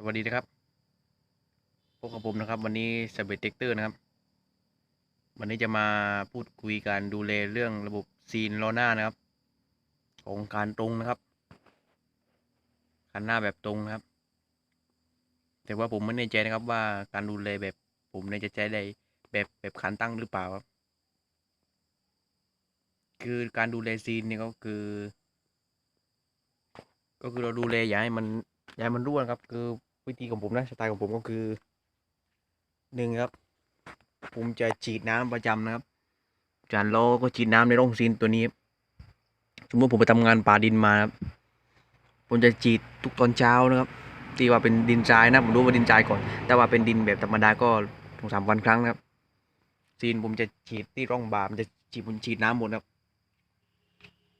สวัสดีนะครับพบกับผมนะครับ วันนี้สเปเทคเตอร์นะครับ วันนี้จะมาพูดคุยการดูแลเรื่องระบบซีนล้อหน้านะครับ ของการตรงนะครับคันหน้าแบบตรงนะครับ แต่ว่าผมไม่แน่ใจนะครับว่าการดูแลแบบผมเนี่ยจะใช้ได้แบบแบบคันตั้งหรือเปล่าครับ คือการดูแลซีนเนี่ยก็คือ ก็คือเราดูแลอย่าให้มันอย่าให้มันร่วนะครับ คือ วิธีของผมนะสไตล์ของผมก็คือหนึ่งครับ ผมจะฉีดน้ำประจำนะครับจานล้อก็ฉีดน้ำในร่องซีนตัวนี้สมมติผมไปทำงานป่าดินมาครับผมจะฉีดทุกตอนเช้านะครับที่ว่าเป็นดินทรายนะผมรู้ว่าดินทรายก่อน แต่ว่าเป็นดินแบบธรรมดาก็สองสามวันครั้งนะครับซีนผมจะฉีดที่ร่องบามันจะฉีดผมฉีดน้ำหมดครับ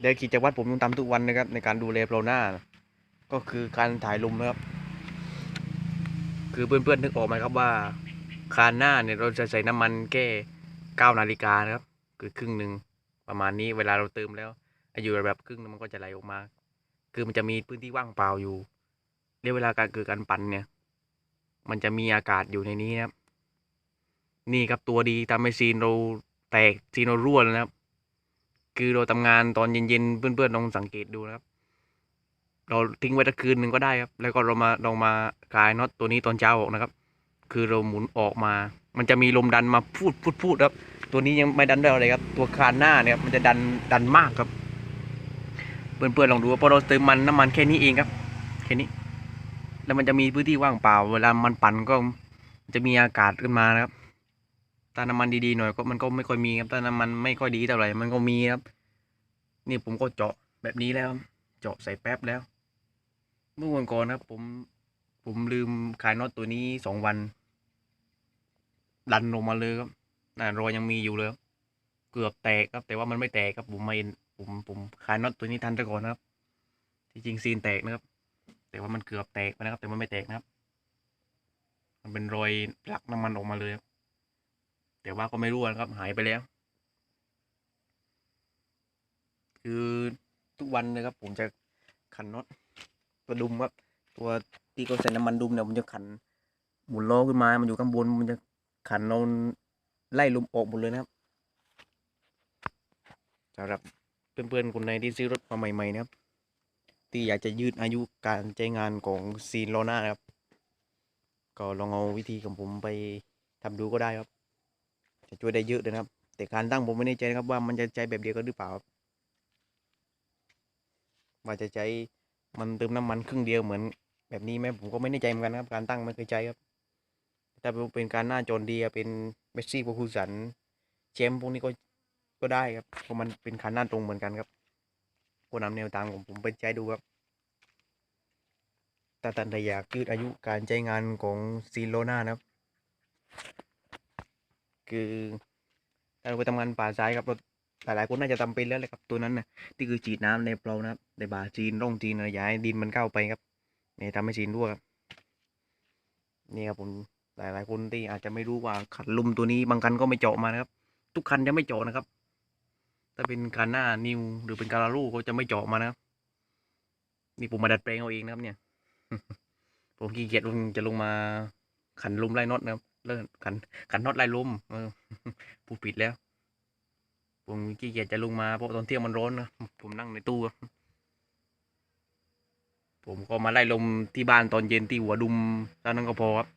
เดี๋ยวขีดจากวัดผมต้องทำทุกวันนะครับ ในการดูแลโปรหน้า ก็คือการถ่ายลมนะครับ คือเพื่อนๆนึกออกไหมครับว่า คานหน้าเนี่ยเราจะใส่น้ำมันแค่เก้านาฬิกานะครับ คือครึ่งหนึ่งประมาณนี้เวลาเราเติมแล้วอยุระดับครึ่งมันก็จะไหลออกมา คือมันจะมีพื้นที่ว่างเปล่าอยู่เรียกเวลาการคือการปั่นเนี่ย มันจะมีอากาศอยู่ในนี้นะครับ นี่ครับตัวดีทำให้ซีนเราแตกซีนเรารั่วเลยนะครับ คือเราทำงานตอนเย็นๆเพื่อนๆลองสังเกตดูนะครับ เราทิ้งไว้ตะคืนหนึ่งก็ได้ครับ แล้วก็เรามาเรามาคลายน็อตตัวนี้ตอนเช้าออกนะครับ คือเราหมุนออกมา มันจะมีลมดันมาพูดพูดพูดครับ ตัวนี้ยังไม่ดันได้อะไรครับ ตัวคานหน้าเนี่ยมันจะดันดันมากครับ เพื่อนๆลองดูว่าพอเราเติมมันน้ำมันแค่นี้เองครับ แค่นี้ แล้วมันจะมีพื้นที่ว่างเปล่า เวลามันปั่นก็จะมีอากาศขึ้นมานะครับถ้าน้ำมันดีๆหน่อยก็มันก็ไม่ค่อยมีครับถ้าน้ำมันไม่ค่อยดีเท่าไหร่มันก็มีครับ นี่ผมก็เจาะแบบนี้แล้ว เจาะใส่แป๊บแล้ว เมื่อวันก่อนครับ ผม ผมลืมขายน็อตตัวนี้สองวัน ดันลงมาเลยครับน่ารอยยังมีอยู่เลยเกือบแตกครับ แต่ว่ามันไม่แตกครับผมไม่ผมผมขายน็อตตัวนี้ทันไปก่อนนะครับ ที่จริงซีนแตกนะครับ แต่ว่ามันเกือบแตกไปนะครับ แต่มันไม่แตกนะครับ มันเป็นรอยหลักน้ำมันออกมาเลยครับแต่ว่าก็ไม่รู้นะครับ หายไปแล้ว คือทุกวันเลยครับ ผมจะขันน็อต ตัวดุมครับ ตัวที่เขาใส่น้ำมันดุมเนี่ยผมจะขันหมุนล้อขึ้นมา มันอยู่ข้างบนมันจะขันเราไล่ลมออกหมดเลยนะครับสำหรับเพื่อนๆคนใดที่ซื้อรถมาใหม่ๆนะครับ ที่อยากจะยืดอายุการใช้งานของซีนล้อหน้านะครับ ก็ลองเอาวิธีของผมไปทำดูก็ได้ครับ จะช่วยได้เยอะเลยนะครับ แต่การตั้งผมไม่แน่ใจนะครับว่ามันจะใช้แบบเดียวกันหรือเปล่าครับว่าจะใช้ มันเติมน้ำมันครึ่งเดียวเหมือน แบบนี้ไหมผมก็ไม่แน่ใจเหมือนกันครับ การตั้งไม่เคยใช้ครับ ถ้าเป็นการหน้าจนเดียเป็นเมสซี่โปรคูสันเชมพวกนี้ก็ก็ได้ครับเพราะมันเป็นคันหน้าตรงเหมือนกันครับก็นำแนวทางของผมไปใช้ดูครับแต่ตันแต่อยากยืดอายุการใช้งานของซีโรนานะครับ คือถ้าเราไปทำงานป่าซ้ายครับรา หลายๆคนน่าจะทำเป็นแล้วเลยครับตัวนั้นนะที่คือฉีดน้ำในเปลานะครับในบ่าจีนร่องจีนอะไรย่าให้ดินมันเข้าไปครับเนี่ยทำให้จีนรั่วครับนี่ครับผมหลายๆคนที่อาจจะไม่รู้ว่าขันลุมตัวนี้บางคันก็ไม่เจาะมานะครับ ทุกคันจะไม่เจาะนะครับ ถ้าเป็นคันหน้านิวหรือเป็นการาลูก็จะไม่เจาะมานะครับนี่ผมมาดัดแปลงเอาเองนะครับ เนี่ย ผมขี้เกียจลงจะลงมาขันลุมไล่น็อตนะครับเลิกขันขันน็อตไล่ลุมเออพูดผิดแล้ว ผมขี้เกียจจะลงมาเพราะตอนเที่ยงมันร้อนนะผมนั่งในตู้ครับผมก็มาไล่ลมที่บ้านตอนเย็นที่หัวดุมเท่านั้นก็พอครับ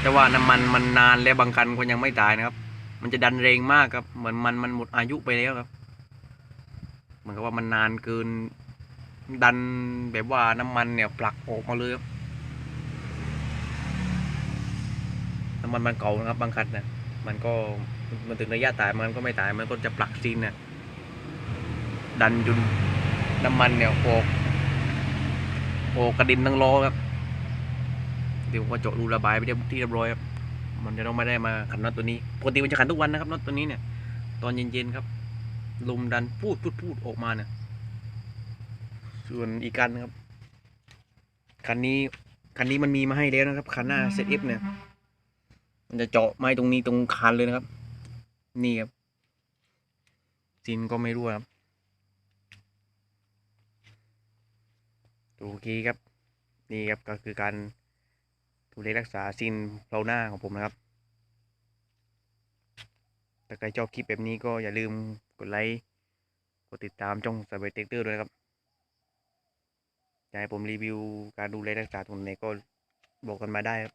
แต่ว่าน้ำมันมันนานแล้วบางคันก็ยังไม่ตายนะครับ มันจะดันแรงมากครับ เหมือนมันมันหมดอายุไปแล้วครับ เหมือนกับว่ามันนานเกิน ดันแบบว่าน้ำมันเนี่ยผลักออกมาเลยครับ น้ำมันมันเก่านะครับบางคันนะมันก็มันถึงระยะตายมันก็ไม่ตายมันก็จะผลักซีนเนี่ยดันจนน้ำมันเนี่ยออกออกกระด็นทั้งล้อครับเดี๋ยวก็เจาะรูระบายไปเรียบที่เรียบร้อยครับมันจะต้องไม่ได้มาขันน็อตตัวนี้ปกติมันจะขันทุกวันนะครับน็อตตัวนี้เนี่ย ตอนเย็นๆครับลมดันพูดพูดพูดออกมาเนี่ยส่วนอีกคันนะครับคันนี้คันนี้มันมีมาให้แล้วนะครับคันหน้าเซตเอฟเนี่ย มันจะเจาะไม้ตรงนี้ตรงคันเลยนะครับ นี่ครับซินก็ไม่รู้ครับโอเคครับ นี่ครับก็คือการดูแลรักษาซินเพลาหน้าของผมนะครับ ถ้าใครชอบคลิปแบบนี้ก็อย่าลืมกดไลค์ กดติดตามช่องสบายเต็กเตอร์ด้วยนะครับอยากให้ผมรีวิวการดูแลรักษาตรงไหนก็บอกกันมาได้ครับ